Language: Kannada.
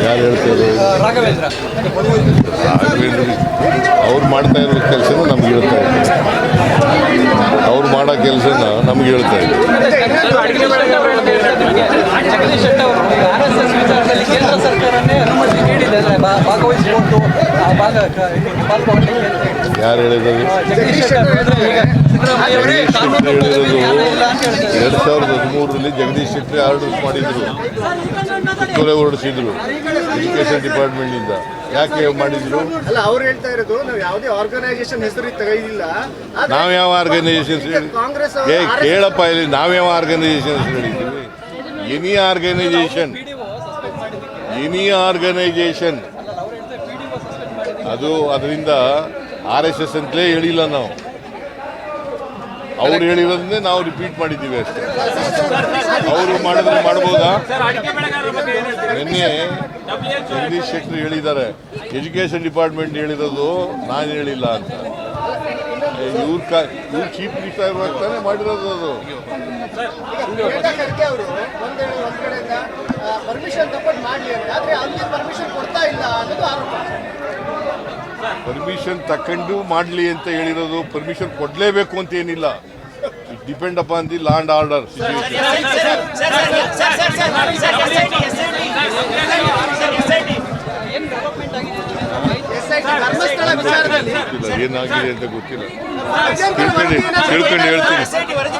ಯಾರು ಹೇಳ್ತಾರೆ ಅವ್ರು ಮಾಡ್ತಾ ಇರೋ ಕೆಲಸನ ನಮ್ಗೆ ಹೇಳ್ತಾ ಇದ್ದಾರೆ ಅವ್ರು ಮಾಡೋ ಕೆಲಸನ ನಮ್ಗೆ ಹೇಳ್ತಾ ಇದ್ದಾರೆ. ಯಾರು ಹೇಳಿದ್ದಾರೆ ಹೇಳಿದ್ರೆ. ಹೇಳಿರೋದು ಎರಡ್ ಸಾವಿರದ ಹದಿಮೂರರಲ್ಲಿ ಜಗದೀಶ್ ಶೆಟ್ಟಿ ಆರ್ಡರ್ಸ್ ಮಾಡಿದ್ರು. ಸುತ್ತೋಲೆ ಹೊರಡಿಸಿದ್ರು. ಎಜುಕೇಶನ್ ಡಿಪಾರ್ಟ್ಮೆಂಟ್ನಿಂದ ಯಾಕೆ ಮಾಡಿದ್ರು? ಅಲ್ಲ ಅವ್ರು ಹೇಳ್ತಾ ಇರೋದು ನಾವು ಯಾವುದೇ ಆರ್ಗನೈಸೇಷನ್ ಹೆಸರು ತೆಗೆದಿಲ್ಲ. ನಾವು ಯಾವ ಆರ್ಗನೈಸೇಷನ್ ಕಾಂಗ್ರೆಸ್ ಏ ಕೇಳಪ್ಪ ಇಲ್ಲಿ ನಾವ್ಯಾವ ಹೆಸರು ಹೇಳಿದ್ದೀವಿ? ಎನಿ ಆರ್ಗನೈಸೇಷನ್ ಎನಿ ಆರ್ಗನೈಸೇಷನ್ ಅದು ಅದರಿಂದ ಆರ್ ಎಸ್ ಎಸ್ ಅಂತಲೇ ಹೇಳಿಲ್ಲ ನಾವು. ಅವ್ರು ಹೇಳಿರೋದನ್ನೇ ನಾವು ರಿಪೀಟ್ ಮಾಡಿದ್ದೀವಿ ಅಷ್ಟೇ. ಅವರು ಮಾಡಿದ್ರೆ ಮಾಡ್ಬೋದಾ? ನಿನ್ನೆ ಜಗದೀಶ್ ಶೆಟ್ಟರ್ ಹೇಳಿದ್ದಾರೆ ಎಜುಕೇಷನ್ ಡಿಪಾರ್ಟ್ಮೆಂಟ್ ಹೇಳಿರೋದು ನಾನು ಹೇಳಿಲ್ಲ ಅಂತ. ಇವ್ರ ಕಾ, ಇವ್ರು ಚೀಫ್ ಮಿನಿಸ್ಟರ್ ಆಗ್ತಾನೆ ಮಾಡಿರೋದು ಅದು. ಪರ್ಮಿಷನ್ ಕೊಡ್ತಾ ಇಲ್ಲ ಅನ್ನೋದು ಆರೋಪ ಪರ್ಮಿಷನ್ ತಕೊಂಡು ಮಾಡಲಿ ಅಂತ ಹೇಳಿರೋದು ಪರ್ಮಿಷನ್ ಕೊಡಲೇಬೇಕು ಅಂತ ಏನಿಲ್ಲ it depend upon the land order ಏನಾಗಿದೆ ಅಂತ ಗೊತ್ತಿಲ್ಲ ತಿಳ್ಕೊಂಡು ಹೇಳ್ತೀನಿ